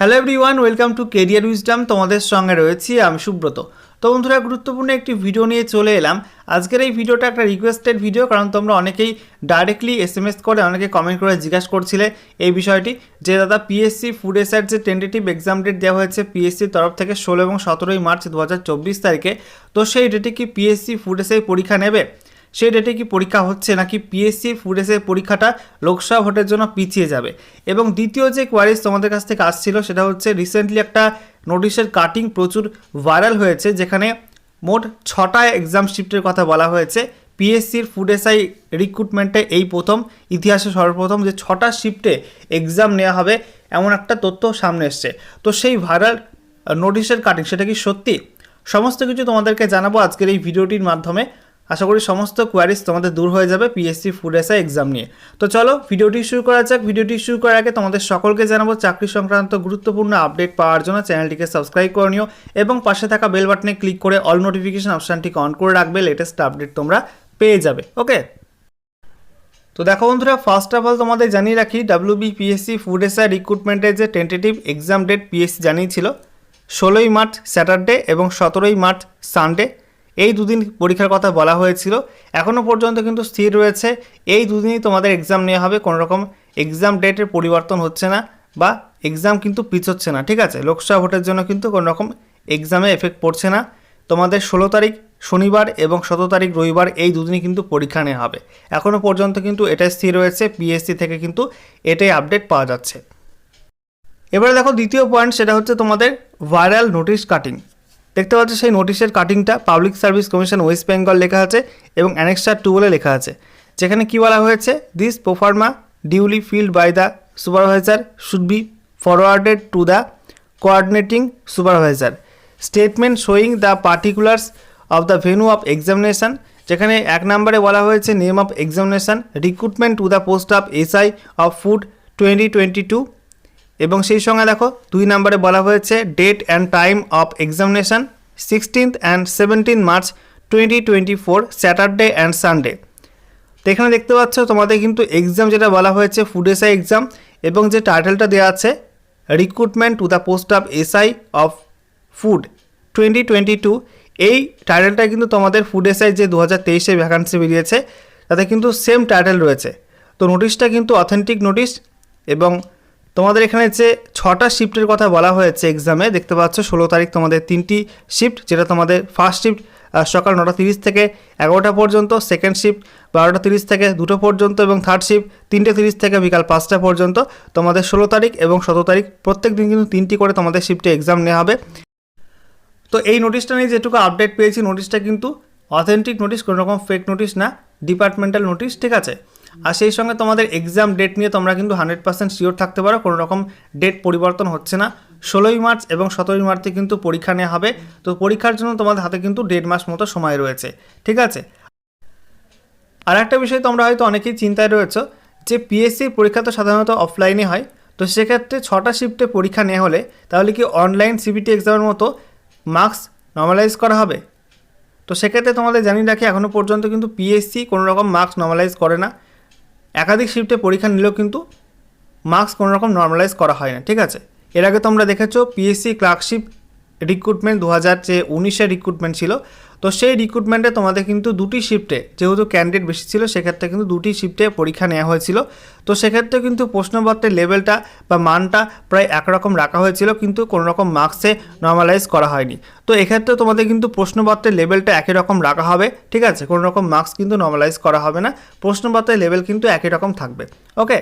Hello everyone welcome to career wisdom তোমাদের সঙ্গে রয়েছি আমি সুব্রত। তো বন্ধুরা, গুরুত্বপূর্ণ একটি ভিডিও নিয়ে চলে এলাম। আজকের এই ভিডিওটা একটা রিকোয়েস্টেড ভিডিও কারণ তোমরা অনেকেই ডাইরেক্টলি এস এম এস করে, অনেকে কমেন্ট করে জিজ্ঞাসা করছিলে এই বিষয়টি। যে দাদা পিএসসি ফুড এসআর যে টেন্টেটিভ এক্সাম ডেট দেওয়া হয়েছে পিএসসির তরফ থেকে ষোলো এবং সতেরোই মার্চ দু হাজার চব্বিশ তারিখে, তো সেই ডেটে কি পিএসসি ফুড এসআই পরীক্ষা নেবে? সেই ডেটে কি পরীক্ষা হচ্ছে নাকি পিএসসি ফুড এসআই পরীক্ষাটা লোকসভা ভোটের জন্য পিছিয়ে যাবে? এবং দ্বিতীয় যে কোয়ারিজ তোমাদের কাছ থেকে আসছিল সেটা হচ্ছে রিসেন্টলি একটা নোটিশের কাটিং প্রচুর ভাইরাল হয়েছে যেখানে মোট ছটা এক্সাম শিফটের কথা বলা হয়েছে। পিএসসির ফুড এসআই রিক্রুটমেন্টে এই প্রথম, ইতিহাসে সর্বপ্রথম যে ছটা শিফটে এক্সাম নেওয়া হবে এমন একটা তথ্য সামনে এসছে। তো সেই ভাইরাল নোটিশের কাটিং সেটা কি সত্যি? সমস্ত কিছু তোমাদেরকে জানাব আজকের এই ভিডিওটির মাধ্যমে। আশা করি সমস্ত কোয়ারিজ তোমাদের দূর হয়ে যাবে পিএসসি ফুড এসআই এক্সাম নিয়ে। তো চলো ভিডিওটি শুরু করা যাক। ভিডিওটি শুরু করার আগে তোমাদের সকলকে জানাব, চাকরি সংক্রান্ত গুরুত্বপূর্ণ আপডেট পাওয়ার জন্য চ্যানেলটিকে সাবস্ক্রাইব করে নিও এবং পাশে থাকা বেল বাটনে ক্লিক করে অল নোটিফিকেশন অপশানটিকে অন করে রাখবে লেটেস্ট আপডেট তোমরা পেয়ে যাবে ওকে তো দেখো বন্ধুরা ফার্স্ট অফ অল তোমাদের জানিয়ে রাখি ডাব্লিউবিপিএসসি ফুড এসআই রিক্রুটমেন্টের যে টেন্টেটিভ এক্সাম ডেট পিএসসি জানিয়েছিল, ষোলোই মার্চ স্যাটারডে এবং সতেরোই মার্চ সানডে এই দুদিন পরীক্ষার কথা বলা হয়েছিল। এখনও পর্যন্ত কিন্তু স্থির রয়েছে। এই দুদিনই তোমাদের এক্সাম নেওয়া হবে। কোনো রকম এক্সাম ডেটের পরিবর্তন হচ্ছে না বা এক্সাম কিন্তু পিছোচ্ছে না, ঠিক আছে? লোকসভা ভোটের জন্য কিন্তু কোনো রকম এক্সামে এফেক্ট পড়ছে না। তোমাদের ষোলো তারিখ শনিবার এবং সতেরো তারিখ রবিবার এই দুদিনই কিন্তু পরীক্ষা নেওয়া হবে। এখনও পর্যন্ত কিন্তু এটাই স্থির রয়েছে। পিএসসি থেকে কিন্তু এটাই আপডেট পাওয়া যাচ্ছে। এবারে দেখো, দ্বিতীয় পয়েন্ট সেটা হচ্ছে তোমাদের ভাইরাল নোটিশ কাটিং দেখতে পাচ্ছ সেই নোটিশের কাটিংটা public service commission West Bengal লেখা আছে এবং অ্যানেক্সার টু বলে লেখা আছে। যেখানে কি বলা হয়েছে? This proforma duly filled by the supervisor should be forwarded to the coordinating supervisor statement showing the particulars of the venue of examination যেখানে এক নম্বরে বলা হয়েছে name of examination recruitment to the post of SI of food twenty twenty two এবং সেই সঙ্গে দেখো দুই নম্বরে বলা হয়েছে date and time of examination sixteenth and seventeen March twenty twenty four Saturday and Sunday তো এখানে দেখতে পাচ্ছ, তোমাদের কিন্তু এক্সাম যেটা বলা হয়েছে ফুড এসআই এক্সাম এবং যে টাইটেলটা দেওয়া আছে recruitment to the post of SI of food twenty twenty two এই টাইটেলটা কিন্তু তোমাদের ফুড এসআই যে দু হাজার তেইশে ভ্যাকান্সি বেরিয়েছে, তাতে কিন্তু সেম টাইটেল রয়েছে। তো নোটিশটা কিন্তু অথেন্টিক নোটিশ এবং তোমাদের এখানে যে ছটা শিফটের কথা বলা হয়েছে এক্সামে দেখতে পাচ্ছ, ষোলো তারিখ তোমাদের তিনটি শিফট যেটা তোমাদের ফার্স্ট শিফট সকাল নটা তিরিশ থেকে এগারোটা পর্যন্ত সেকেন্ড শিফট বারোটা তিরিশ থেকে দুটো পর্যন্ত এবং থার্ড শিফট তিনটে তিরিশ থেকে বিকাল পাঁচটা পর্যন্ত। তোমাদের ষোলো তারিখ এবং সতেরো তারিখ প্রত্যেক দিন কিন্তু তিনটি করে তোমাদের শিফটে এক্সাম নেওয়া হবে। তো এই নোটিশটা নিয়ে যেটুকু আপডেট পেয়েছি নোটিশটা কিন্তু অথেন্টিক নোটিশ কোনো রকম ফেক নোটিশ না ডিপার্টমেন্টাল নোটিশ ঠিক আছে? আর সেই সঙ্গে তোমাদের এক্সাম ডেট নিয়ে তোমরা কিন্তু হান্ড্রেড পার্সেন্ট শিওর থাকতে পারো, কোনো রকম ডেট পরিবর্তন হচ্ছে না। ষোলোই মার্চ এবং সতেরোই মার্চে কিন্তু পরীক্ষা নেওয়া হবে। তো পরীক্ষার জন্য তোমাদের হাতে কিন্তু দেড় মাস মতো সময় রয়েছে, ঠিক আছে? আর একটা বিষয় তোমরা হয়তো অনেকেই চিন্তায় রয়েছে যে পিএসসির পরীক্ষা তো সাধারণত অফলাইনে হয়। তো সেক্ষেত্রে ছটা শিফটে পরীক্ষা নেওয়া হলে তাহলে কি অনলাইন সিবিটি এক্সামের মতো মার্কস নর্মালাইজ করা হবে? তো সেক্ষেত্রে তোমাদের জানিয়ে রাখি এখনও পর্যন্ত কিন্তু পিএসসি কোনো রকম মার্কস নর্মালাইজ করে না। একাধিক শিফটে পরীক্ষা নিলেও কিন্তু মার্কস কোনোরকম নর্মালাইজ করা হয় না, ঠিক আছে? এর আগে তোমরা দেখেছ পিএসসি ক্লার্কশিপ রিক্রুটমেন্ট দু হাজার যে উনিশে রিক্রুটমেন্ট ছিল তো সেই রিক্রুটমেন্টে তোমাদের কিন্তু দুটি শিফটে যেহেতু ক্যান্ডিডেট বেশি ছিল, সেক্ষেত্রে কিন্তু দুটি শিফটে পরীক্ষা নেওয়া হয়েছিল। তো সেক্ষেত্রে কিন্তু প্রশ্নপত্রের লেভেলটা বা মানটা প্রায় একরকম রাখা হয়েছিল, কিন্তু কোনো রকম মার্কসে নর্মালাইজ করা হয়নি। তো এক্ষেত্রে তোমাদের কিন্তু প্রশ্নপত্রের লেভেলটা একই রকম রাখা হবে, ঠিক আছে? কোনো রকম মার্কস কিন্তু নর্মালাইজ করা হবে না। প্রশ্নপত্রের লেভেল কিন্তু একই রকম থাকবে ওকে